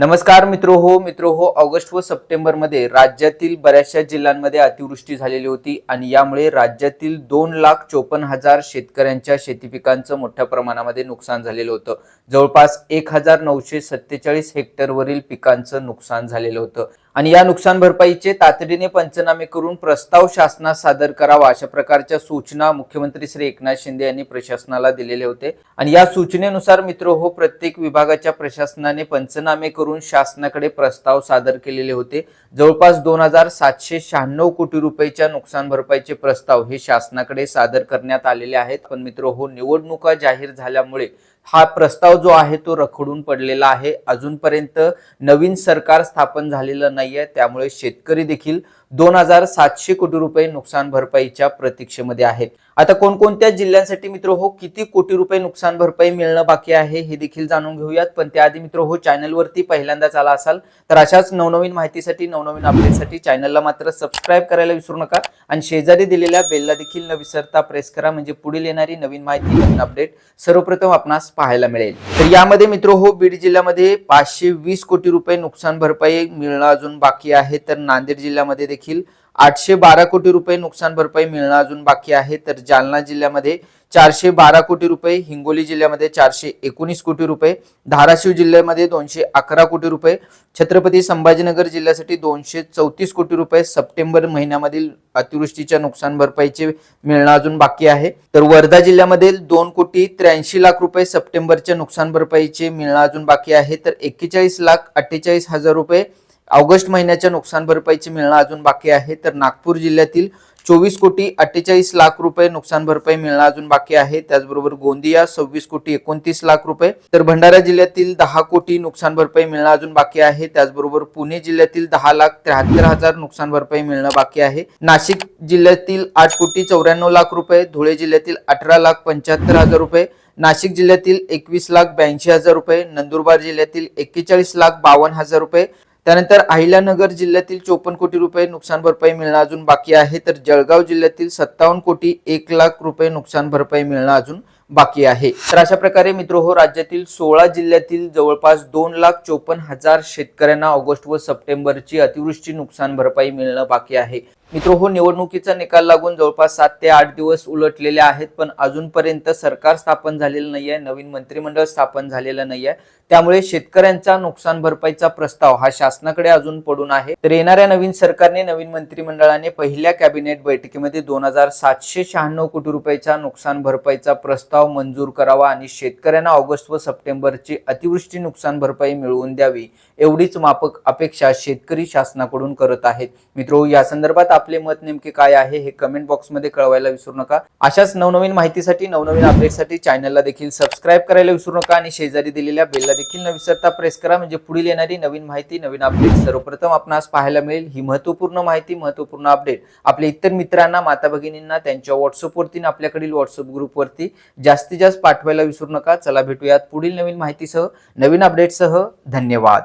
नमस्कार मित्रो हो मित्रो हो ऑगस्ट व सप्टेंबरमध्ये राज्यातील बऱ्याचशा जिल्ह्यांमध्ये अतिवृष्टी झालेली होती आणि यामुळे राज्यातील दोन लाख चोपन्न हजार शेतकऱ्यांच्या शेती पिकांचं मोठ्या प्रमाणामध्ये नुकसान झालेलं होतं. जवळपास एक हजार नऊशे सत्तेचाळीस हेक्टरवरील पिकांचं नुकसान झालेलं होतं. आणि या नुकसान भरपाईचे तातडीने पंचनामे करून प्रस्ताव शासनास सादर करावा अशा प्रकारच्या सूचना मुख्यमंत्री श्री एकनाथ शिंदे यांनी प्रशासनाला दिलेले होते. आणि या सूचनेनुसार मित्र हो प्रत्येक विभागाच्या प्रशासनाने पंचनामे करून शासनाकडे प्रस्ताव सादर केलेले होते. जवळपास दोन हजार सातशे शहाण्णव कोटी रुपयाच्या नुकसान भरपाईचे प्रस्ताव हे शासनाकडे सादर करण्यात आलेले आहेत. पण मित्र हो निवडणुका जाहीर झाल्यामुळे हा प्रस्ताव जो आहे तो रखडून पडलेला आहे. अजूनपर्यंत नवीन सरकार स्थापन झालेलं नाहीये. त्यामुळे शेतकरी देखील दोन हजार सातशे कोटी रुपये नुकसान भरपाईच्या प्रतीक्षेमध्ये आहेत. आता कोणकोणत्या जिल्ह्यांसाठी मित्र हो किती कोटी रुपये नुकसान भरपाई मिळणं बाकी आहे हे देखील जाणून घेऊयात. पण त्याआधी मित्र हो चॅनलवरती पहिल्यांदाच आला असाल तर अशाच नवनवीन माहितीसाठी नवनवीन अपडेटसाठी चॅनलला मात्र सबस्क्राईब करायला विसरू नका आणि शेजारी दिलेल्या बेलला देखील न विसरता प्रेस करा म्हणजे पुढील येणारी नवीन माहिती नवीन अपडेट सर्वप्रथम आपणास पाहायला मिळेल. तर यामध्ये मित्र हो बीड जिल्ह्यामध्ये पाचशे वीस कोटी रुपये नुकसान भरपाई मिळणं अजून बाकी आहे तर नांदेड जिल्ह्यामध्ये देखील आठशे बारा कोटी रुपये नुकसान भरपाई मिळणं अजून बाकी आहे तर जालना जिल्ह्यामध्ये चारशे बारा कोटी रुपये हिंगोली जिल्ह्यामध्ये चारशे एकोणीस कोटी रुपये धाराशिव जिल्ह्यामध्ये दोनशे अकरा कोटी रुपये छत्रपती संभाजीनगर जिल्ह्यासाठी दोनशे चौतीस कोटी रुपये सप्टेंबर महिन्यामधील अतिवृष्टीच्या नुकसान भरपाईचे मिळणं अजून बाकी आहे. तर वर्धा जिल्ह्यामध्ये दोन कोटी त्र्याऐंशी लाख रुपये सप्टेंबरच्या नुकसान भरपाईचे मिळणं अजून बाकी आहे तर एक्केचाळीस लाख अठ्ठेचाळीस हजार रुपये ऑगस्ट महिन्याच्या नुकसान भरपाईची मिळणं अजून बाकी आहे तर नागपूर जिल्ह्यातील चोवीस कोटी अठ्ठेचाळीस लाख रुपये नुकसान भरपाई मिळणं अजून बाकी आहे त्याचबरोबर गोंदिया सव्वीस कोटी एकोणतीस लाख रुपये तर भंडारा जिल्ह्यातील दहा कोटी नुकसान भरपाई मिळणं अजून बाकी आहे त्याचबरोबर पुणे जिल्ह्यातील दहा लाख त्र्याहत्तर हजार नुकसान भरपाई मिळणं बाकी आहे नाशिक जिल्ह्यातील आठ कोटी चौऱ्याण्णव लाख रुपये धुळे जिल्ह्यातील अठरा लाख पंच्याहत्तर हजार रुपये नाशिक जिल्ह्यातील एकवीस लाख ब्याऐंशी हजार रुपये नंदुरबार जिल्ह्यातील एक्केचाळीस लाख बावन्न हजार रुपये त्यानंतर अहिल्यानगर जिल्ह्यातील चोपन्न कोटी रुपये नुकसान भरपाई मिळणं अजून बाकी आहे तर जळगाव जिल्ह्यातील सत्तावन्न कोटी एक लाख रुपये नुकसान भरपाई मिळणं अजून बाकी आहे. तर अशा प्रकारे मित्र हो राज्यातील सोळा जिल्ह्यातील जवळपास दोन लाख चोपन्न हजार शेतकऱ्यांना ऑगस्ट व सप्टेंबरची अतिवृष्टी नुकसान भरपाई मिळणं बाकी आहे. मित्र हो निवडणुकीचा निकाल लागून जवळपास सात ते आठ दिवस उलटलेले आहेत पण अजूनपर्यंत सरकार स्थापन झालेलं नाहीये नवीन मंत्रिमंडळ स्थापन झालेलं नाहीये. त्यामुळे शेतकऱ्यांचा नुकसान भरपाईचा प्रस्ताव हा शासनाकडे अजून पडून आहे. तर येणाऱ्या नवीन सरकारने नवीन मंत्रिमंडळाने पहिल्या कॅबिनेट बैठकीमध्ये दोन हजार सातशे शहाण्णव कोटी रुपयाचा नुकसान भरपाईचा प्रस्ताव मंजूर करावा आणि शेतकऱ्यांना ऑगस्ट व सप्टेंबरची अतिवृष्टी नुकसान भरपाई मिळवून द्यावी एवढीच मापक अपेक्षा शेतकरी शासनाकडून करत आहेत. मित्रो हो, या संदर्भात आपले मत नेमके काय आहे हे कमेंट बॉक्समध्ये कळवायला विसरू नका. अशाच नवनवीन माहितीसाठी नवनवीन अपडेटसाठी चॅनलला देखील सबस्क्राईब करायला विसरू नका आणि शेजारी दिलेल्या बेलला देखील न विसरता प्रेस करा. म्हणजे पुढील येणारी नवीन माहिती नवीन अपडेट सर्वप्रथम आपणास पाहायला मिळेल. ही महत्त्वपूर्ण माहिती महत्त्वपूर्ण अपडेट आपल्या इतर मित्रांना माता भगिनींना त्यांच्या व्हॉट्सअपवरती आपल्याकडील व्हॉट्सअप ग्रुपवरती जास्तीत जास्त पाठवायला विसरू नका. चला भेटूयात पुढील नवीन माहितीसह नवीन अपडेटसह धन्यवाद.